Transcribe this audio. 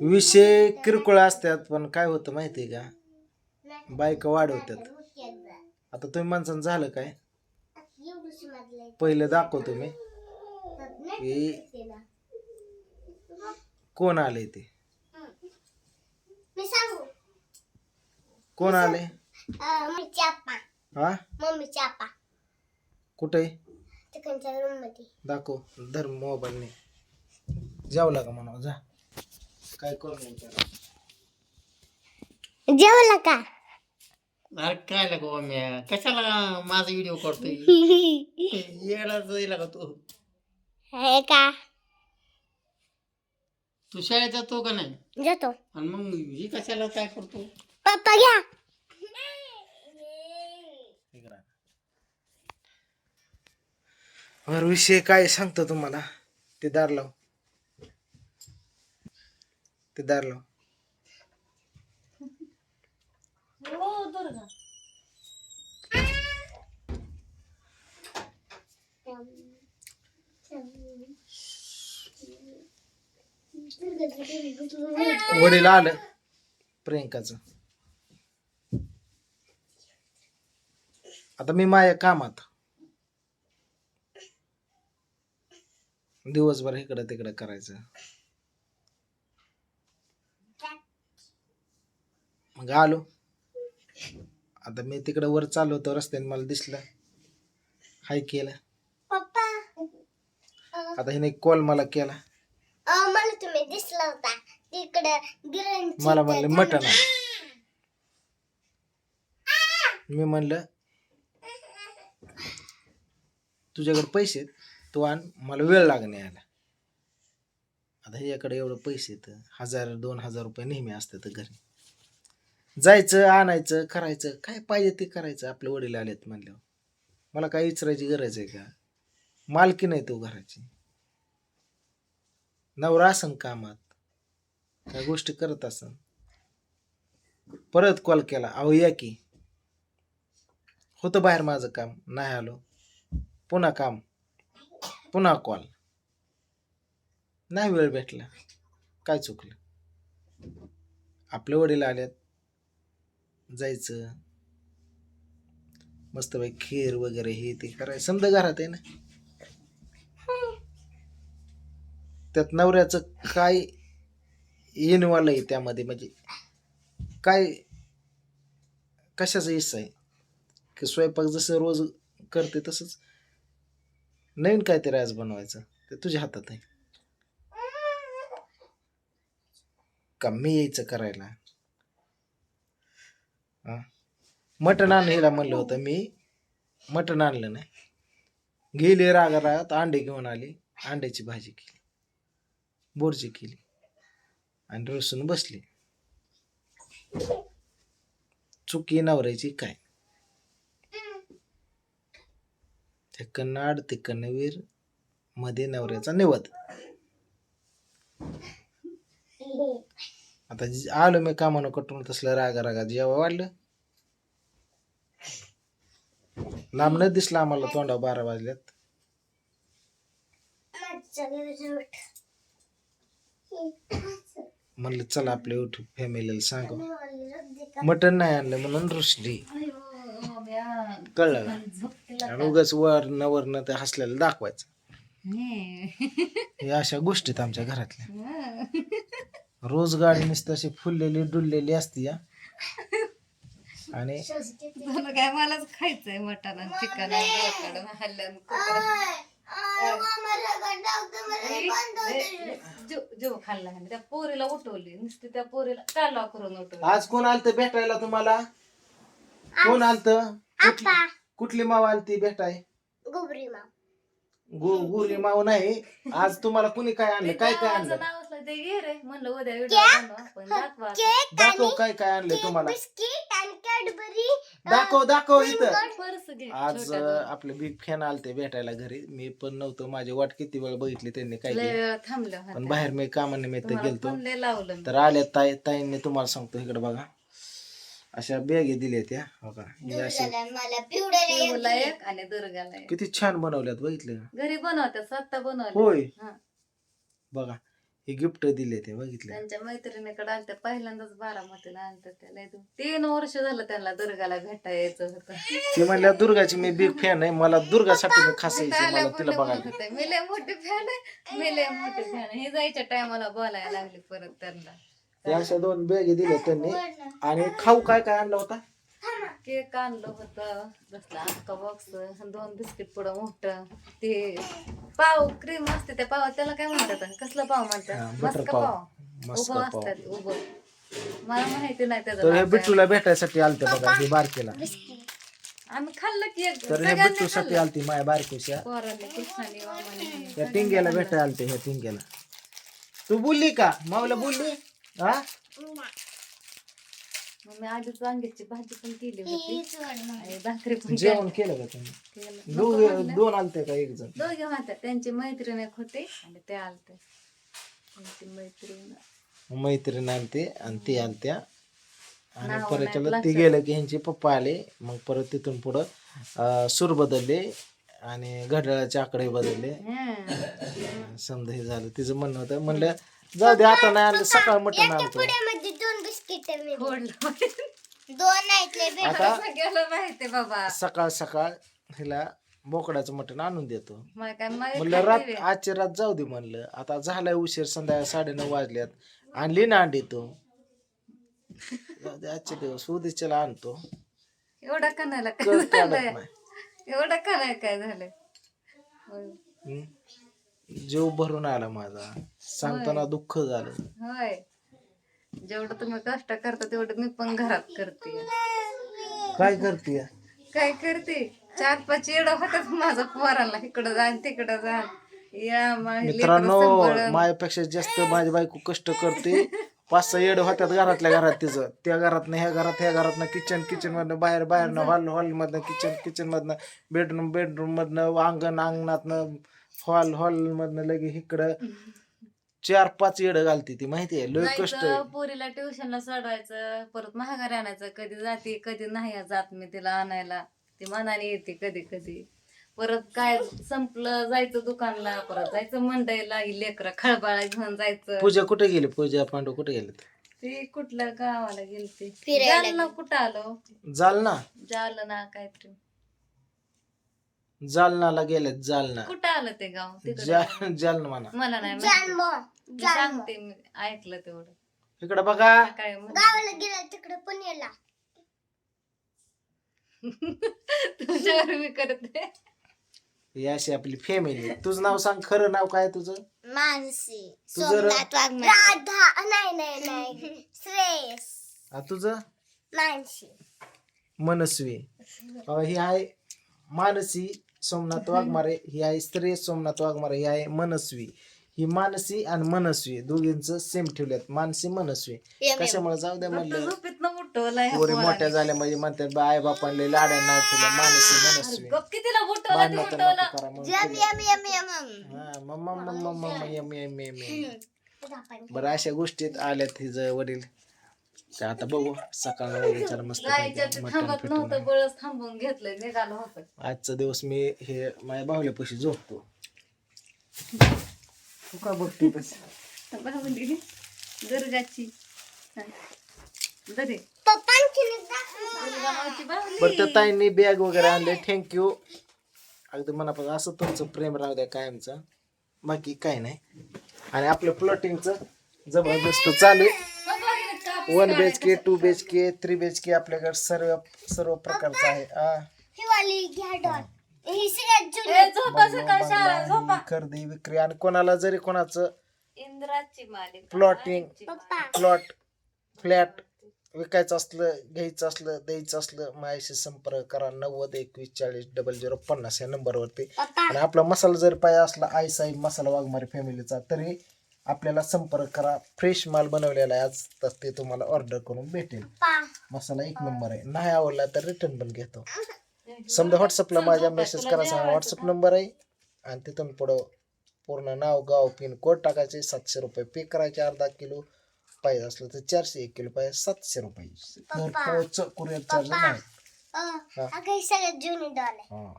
विषय किरकोळ असतात पण काय होतं माहिती आहे का? बायका वाढवतात. आता तुम्ही माणसानं झालं काय? पहिलं दाखवतो मी. की कोण आले ते? कोण आले हा? कुठे? दाखव. धर मोबाईलने. जेवला का म्हणा जा. काय करू विचार जेवला का? अरे काय लागा मी कशाला माझा व्हिडिओ करतोय? येडा जाईल का तू हे का? तू शाळेत जातो का नाही? जातो. आणि मग ही कशाला काय करतो? पप्पा घ्या. वर विषय काय सांगतो तुम्हाला? ते दार लाव. ते दार लाव वडील आलं प्रियंकाचं. आता मी माझ्या कामात. दिवसभर इकडं तिकडं करायचं. मग आलो. आता मी तिकडं वर चाललो होतो रस्त्याने मला दिसलं. हाय केलं. पप्पा. आता हिने कॉल मला केला. अं, मला तुम्ही दिसला होता. तिकडे गिरणची मला म्हणले मटण आण. मी म्हणलं तुझ्याकडे पैसे आहेत, तू आण मला वेळ लागणे यायला. आता ह्याच्याकडे एवढं पैसे आहेत हजार दोन हजार रुपये नेहमी असतात घरी. जायचं आणायचं करायचं काय पाहिजे ते करायचं आपले वडील आलेत म्हणल्यावर. मला काय विचारायची गरज आहे का? मालकी नाही तो हो घराची. नवरा असन कामात काय गोष्टी करत असन. परत कॉल केला अहो या की. होतं बाहेर माझं काम नाही आलो. पुन्हा काम पुन्हा कॉल नाही वेळ भेटला काय चुकलं? आपले वडील आलेत जायचं. मस्त बाई खीर वगैरे हे ते करायचं. समजा घरात आहे ना? त्यात नवऱ्याचं काय इन्वॉल्व आहे त्यामध्ये? म्हणजे काय कशाचा हिस्सा आहे? की स्वयंपाक जसं रोज करते तसंच नवीन काहीतरी आज बनवायचं. ते तुझ्या हातात आहे. का मी यायचं करायला? हा. मटण आणायला म्हणलं होतं मी. मटण आणलं नाही. गेली रागा रागात अंडे घेऊन आली. अंड्याची भाजी केली. बोरची केली. आणि रसून बसली. चुकी नवऱ्याची काय? तिकडनं आड तिकडनं वीरमध्ये नवऱ्याचा निवद आता आलो मी कामानं कटून तसलं रागा रागा जेव्हा वाढलं. लांब न दिसलं आम्हाला तोंडा बारा वाजल्यात. म्हणलं चला आपल्या युट्यूब फॅमिलीला सांगू. मटण नाही आणलं म्हणून रुसली. कळलं आणि उगाच वरनं वरनं ते हसलेलं दाखवायचं. हे अशा गोष्टीत आमच्या घरातल्या. रोज गाडी नुसतं अशी फुललेली डुललेली असती या. आणि काय मलाच खायचंय मटण आणि चिकन जेव खाल्ला ह्याने. त्या पोरीला उठवली नुसती त्या पोरीला कालवा करून उठवली. आज कोण आलत भेटायला तुम्हाला? कोण आलत? कुठली माव आलती भेटाय? गोबरी माव गु गुरी माव नाही. आज तुम्हाला कुणी काय आणलं? काय काय आणलं? नाव ते घे रे. म्हणलं उद्या व्हिडिओ बनवू आपण दाखवा केक दाखव काय काय तुम्हाला. बिस्किट आणि कॅडबरी दाखव दाखव इथं. पर्स घे आज आपले बिग फॅन आलते भेटायला घरी. मी पण नव्हतो. माझी वाट किती वेळ बघितली त्यांनी काय लय केलं. वेळ थांबलं पण. बाहेर मी कामानिमित्त तुम्हाला गेलतो. लय लावलं मी. तर आल्या ताई ताईंनी तुम्हाला सांगतो इकडे बघा. अशा बॅगे दिल्या त्या हो का? हे अशा मला पिवळ्या पिऊला एक आणि दुर्गाला एक. किती छान बनवल्यात बघितलं. का? घरी बनवतात स्वतः बनवले होय. हा. बघा. हे गिफ्ट दिले ते बघितले. त्यांच्या मैत्रिणीकडे आलत्या पहिल्यांदाच बारामतीला आलत्या त्याला. तीन वर्ष झालं त्यांना दुर्गाला भेटा यायचं होतं. ती म्हणल्या दुर्गाची मी बिग फॅन आहे. मला दुर्गासाठी मी खास यायची. मला तिला बघायला होते, मी लय मोठी फॅन आहे. मी लय मोठी फॅन आहे. हे जायच्या टायमाला बोलायला लागली परत त्यांना. त्या अशा दोन बॅगे दिल्या त्यांनी. आणि खाऊ काय काय आणला होता? केक आणलं होतं. जसला अख्खा बॉक्स दोन बिस्किट पुढं मोठं. ते पाव क्रीम असते त्या पाव त्याला काय म्हणतात? कसलं पाव हा, म्हणतात मस्का पाव. पाव. मस्का उभं पाव. असतात उभं. मला माहिती नाही त्याचं तर हे. बिट्टूला भेटायसाठी आलते बघा हे बारकेला. आम्ही खाल्लं की एक तर हे सगळ्यांनी बिट्टूसाठी खाल्लं. आलती माया बारकोशा. पोरांनी कृष्णाने वामाने त्या टिंग्याला भेटायला आलते ह्या टिंग्याला. तू बोलली का? मावला बोलली? हा? मग मी वांग्याची भाजी पण केली होती. आणि भाकरी पण जेवण केलं का तुम्ही? केलं. दोघे दोन आलते का एक जण? दोघे होत्या त्यांची मैत्रीण एक होते आणि ते आलते. त्यांची मैत्रीण. मैत्रीण आलते आणि ती आलत्या. आणि नाव परत नाही चला ते. गेलं की ह्यांचे पप्पा आले. मग परत तिथून पुढं अं, सूर बदलले आणि घड्याळाचे आकडे बदलले. हं. समजा हे झालं. तिचं म्हणणं होतं म्हणलं जाऊ दे आता नाही आणलं सकाळ मटण मी फोडलं दोन. आहेत लय बे- आता सगळ्याला माहिती बाबा. सकाळ सकाळ हिला बोकडाचं मटण आणून देतो. मला काय माहीत म्हणलं रात. आजची रात जाऊ दे म्हणलं. आता झालाय उशीर संध्याकाळ साडेनऊ वाजल्यात. आणली ना अंडी तो. जाऊ दे आजचे दिवस उद्याच्याला आणतो. एवढा कणाला काय कळ झालंय? नाही. एवढा कणाला काय झालंय? होय. हम्म. जीव भरून आला माझा. सांगताना दुःख झालं. होय. जेवढं तुम्ही कष्ट करता तेवढं मी पण घरात करते. काय करते? काय करते? चार पाच येड होतात माझा पोराला. इकडं जा तिकडं जा. या लेकरं मित्रांनो सांभाळून. माझ्यापेक्षा जास्त माझी बायको कष्ट करते. पाच सहा येड होत्यात घरातल्या घरात तिचं. त्या घरात ह्या घरात ह्या घरात किचन किचन मधनं बाहेर बाहेर हॉल हॉल मधनं किचन किचन मधनं बेडरूम बेडरूम मधनं अंगण अंगणातनं हॉल हॉल मधनं लगे इकडं. चार पाच येड घालते ती माहितीये लय कष्ट आहे. जायचं पोरीला ट्युशनला सोडवायचं परत महागारी आणायचं कधी जाते कधी नाही जात मी तिला आणायला. ती मनाने येते कधी कधी. परत काय संपलं जायचं दुकानला परत जायचं मंडईला ही लेकरं खळबाळा घेऊन जायचं. पूजा कुठे गेली? पूजा पांडू कुठे गेले ते कुठल्या गावाला गेलते? फिरायला जालना कुठं आलो? जालना? जालना काहीतरी. जालनाला गेलेत जालना. कुठं आलं ते गाव? तिकडे जा- जालना म्हणा. मला नाही माहिती. जन्म मी सांगते मी ऐकलं तेवढं. इकडे बघा. काय म्हणते. गावाला गेला तिकडे पुण्याला. तुझ्यावर मी करते. ही अशी आपली फॅमिली तुझं नाव सांग खरं नाव काय तुझं? मानसी. तुझं र- सोमनाथ वाघमारे. राधा. नाही नाही नाही. श्रेयस. आ, तुझं? मानसी. मनस्वी. अ, ही आहे मानसी. सोमनाथ वाघमारे ही आहे स्त्री सोमनाथ वाघमारे ही आहे मनस्वी. ही मानसी आणि मनस्वी दोघींच सेम ठेवल्यात मानसी मनस्वी. कशामुळे? जाऊ द्या म्हणलं. पोरी मोठ्या झाल्या म्हणजे म्हणतात बा आई बापांले लाड्या नाव ठेवलं मानसी मनस्वी. भांडणं तर नको करा म्हणून हा, mamma mamma mamma yum yum yum yum आपण बरं अशा गोष्टीत आल्यात हिचं वडील. ते आता बघू सकाळ वगैरे मस्त थांबत नव्हतं बळच थांबून घेतलंय निघालं होतं. आजचा दिवस मी हे माझ्या बाहुल्यापाशी झोपतो. तू का बघते? बाहुली दुर्गाची हा. दरे बरं त्या ताईंनी बॅग वगैरे आणले थँक्यू अगदी मनापासून असं तुमचं प्रेम राहू द्या कायमचं. बाकी काय नाही. आणि आपलं प्लॉटिंगचं जबरदस्त चालू आहे. One B H K two B H K three B H K आपल्याकडे सर्व सर्व प्रकारचं आहे. आ. ही वाली घ्या डॉल ही. सगळ्यात जुनी. ए, झोपा बंगलो, सकाळ शाळा बंगला, झोपा. ही खरेदी विक्री आणि कोणाला जरी कोणाचं इंद्राची मालिका. प्लॉटिंग पप्पा प्लॉट फ्लॅट विकायचं असलं घ्यायचं असलं द्यायचं असलं माझ्याशी संपर्क करा. नव्वद एकवीस चाळीस डबल झिरो पन्नास या नंबरवरती पप्पा आणि आपला मसाला जर पाहिजे असला आई साहेब मसाला वाघमारे फॅमिलीचा तरी आपल्याला संपर्क करा. फ्रेश माल बनवलेला आहे आज तर ते तुम्हाला ऑर्डर करून भेटेल. मसाला एक नंबर आहे. नाही आवडला तर रिटर्न पण घेतो. समजा व्हॉट्सअपला माझ्या मेसेज करा सांगा व्हॉट्सअप नंबर आहे. आणि तिथून पुढं पूर्ण नाव गाव पिन कोड टाकायचे. सातशे रुपये पे करायचे अर्धा किलो. पाहिजे असलं तर चारशे एक किलो पाहिजे सातशे रुपये. कुरिअर चार्ज नाही. हा.